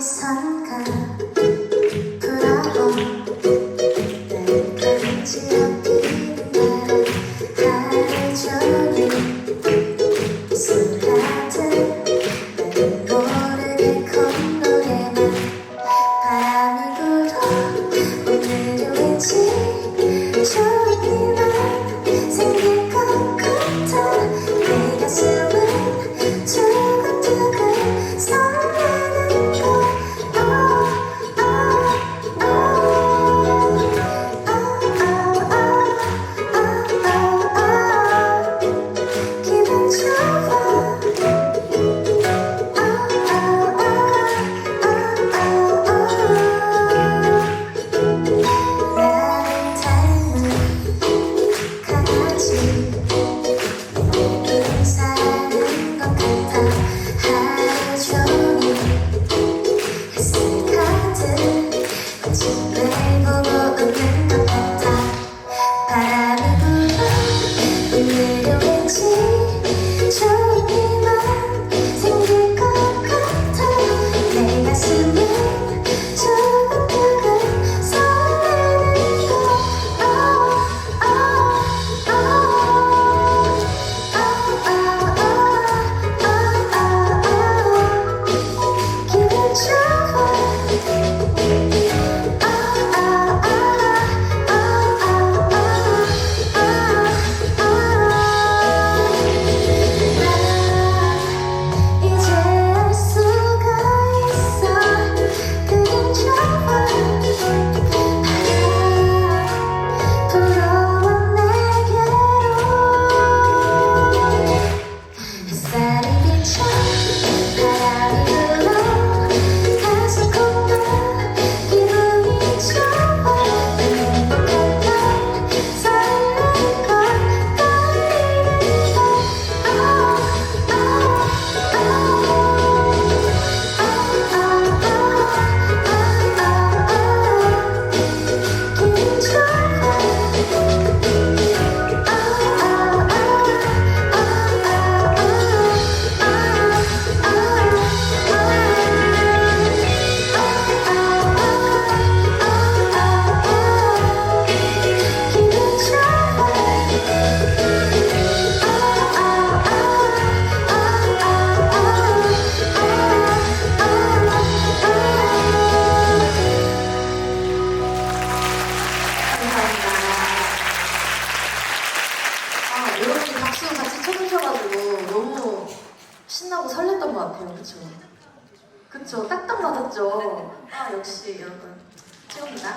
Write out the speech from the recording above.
sangka 신나고 설렜던 것 같아요. 그쵸? 그쵸? 딱딱 맞았죠? 아, 역시 여러분. 최고입니다.